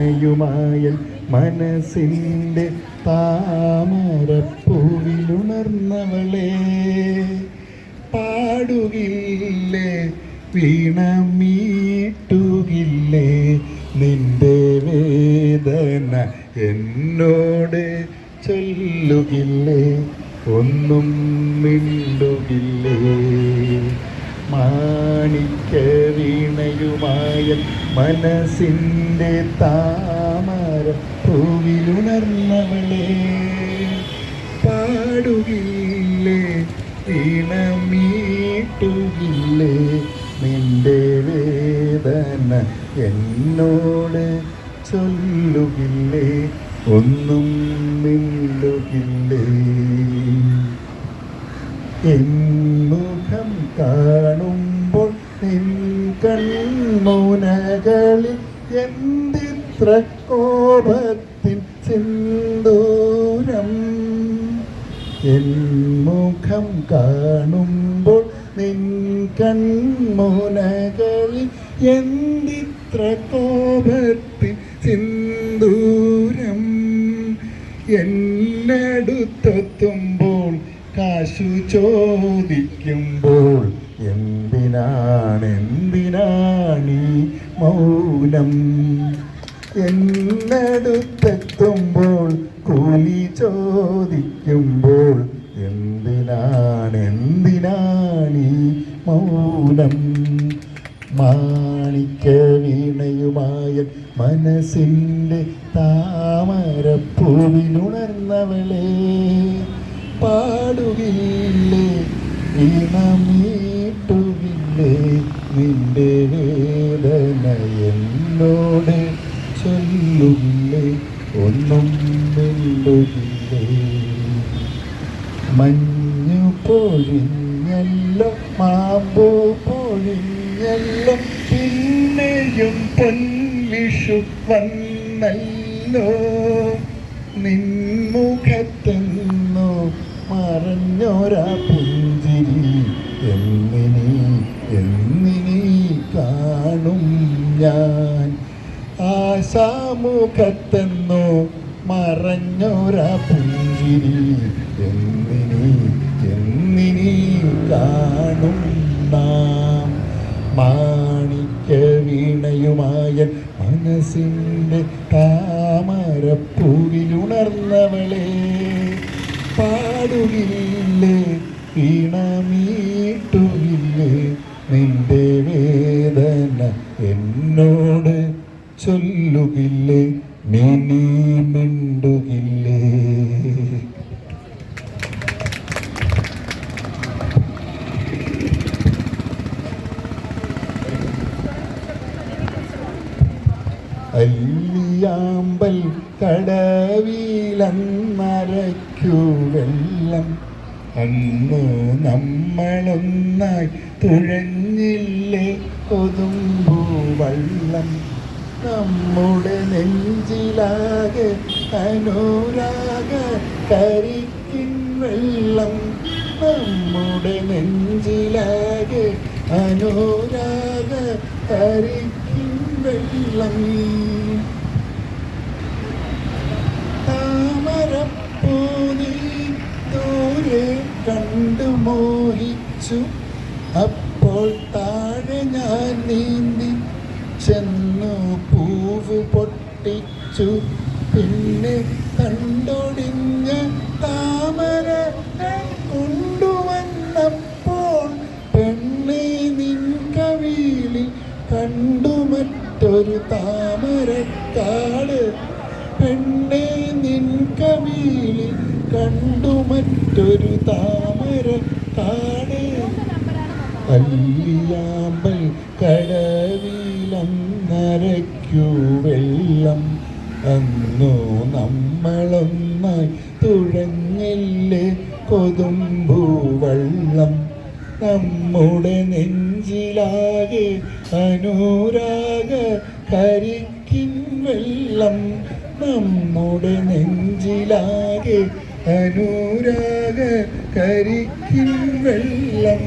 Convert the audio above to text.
യുമായ മനസ്സിന്റെ താമരപ്പൂവിലുണർന്നവളെ. പാടുകില്ലേ വീണമീട്ടുകില്ലേ നിന്റെ വേദന എന്നോട് ചൊല്ലുകില്ലേ ഒന്നും മിണ്ടുകില്ലേ. മാണിക്ക വീണയുമായ മനസ്സിന്റെ താമര പൂവിലുണർന്നവളെ. പാടുകില്ലേ വീണമീട്ടുകില്ലേ നിന്റെ വേദന എന്നോട് ചൊല്ലുകില്ലേ ഒന്നും കാണുമ്പോൾ നിൻ കൺമൗനകളിൽ എന്തിത്ര കോപത്തിൻ സിന്ദൂരം മുഖം കാണുമ്പോൾ നിൻ കൺമൗനകളിൽ എന്തിത്ര കോപത്തിൻ സിന്ദൂരം? എന്നടുത്തെത്തുമ്പോൾ കാശു ചോദിക്കുമ്പോൾ എന്തിനാണ് എന്തിനാണീ മൗനം? എന്നടുത്തെത്തുമ്പോൾ കൂലി ചോദിക്കുമ്പോൾ എന്തിനാണ് എന്തിനാണീ മൗനം? മാണിക്ക വീണയുമായ മനസ്സിന്റെ താമരപ്പൂവിലുണർന്നവളെ. പാടുകില്ലേ? വീണമീട്ടുകില്ലേ നിന്റെ വേദന എന്നോട് ചൊല്ലുകില്ലേ? ഒന്നും മിണ്ടുകില്ലേ മഞ്ഞു പൊഴിഞ്ഞല്ലോ മാമ്പൂ പൊഴിഞ്ഞല്ലോ പിന്നെയും പൊൻവിഷു വന്നല്ലോ. നിൻമുഖത്തെന്നു മറഞ്ഞൊരാ പുഞ്ചിരി. എന്നിനി എന്നിനി കാണും ഞാൻ. ആശാമുഖത്തെന്നോ മറഞ്ഞൊരാ പുഞ്ചിരി. എന്നിനി എന്നിനി കാണും നാം. മാണിക്ക വീണയുമായ മനസ്സിന്റെ താമരപ്പൂവിലുണർന്നവളെ. പാടുകില്ലേ വീണമീട്ടുകില്ലേ അല്ലിയാമ്പൽ കടവിലന്നരയ്ക്കു വെള്ളം. അന്ന് നമ്മളൊന്നായി തുഴഞ്ഞില്ലേ കൊതുമ്പു വള്ളം. നമ്മുടെ നെഞ്ചിലാകെ അനുരാഗ കരിക്കിൻ വെള്ളം. നമ്മുടെ നെഞ്ചിലാകെ അനുരാഗ കരിക്കിൻ വെള്ളം. താമരപ്പൂനി ദൂരെ കണ്ടു മോഹിച്ചു അപ്പോൾ താഴെ ഞാൻ നീന്തി ചെന്നു പൂവ് പൊട്ടിച്ചു. പിന്നെ കണ്ടൊടിഞ്ഞ താമര കൊണ്ടുവന്നപ്പോൾ പെണ്ണെ നിൻ കവിളിൽ കണ്ടു. മറ്റൊരു താമരക്കാട് പെണ്ണെ നിൻ കവിളിൽ കണ്ടു മറ്റൊരു താമരക്കാട്. അല്ലിയാമ്പൽ കടവിലന്നരയ്ക്കു വെള്ളം അന്നു നമ്മളൊന്നായി തുഴഞ്ഞില്ലേ കൊതുമ്പു വള്ളം. നമ്മുടെ നെഞ്ചിലാകെ അനുരാഗ കരിക്കിൻ വെള്ളം. നമ്മുടെ നെഞ്ചിലാകെ അനുരാഗ കരിക്കിൻ വെള്ളം.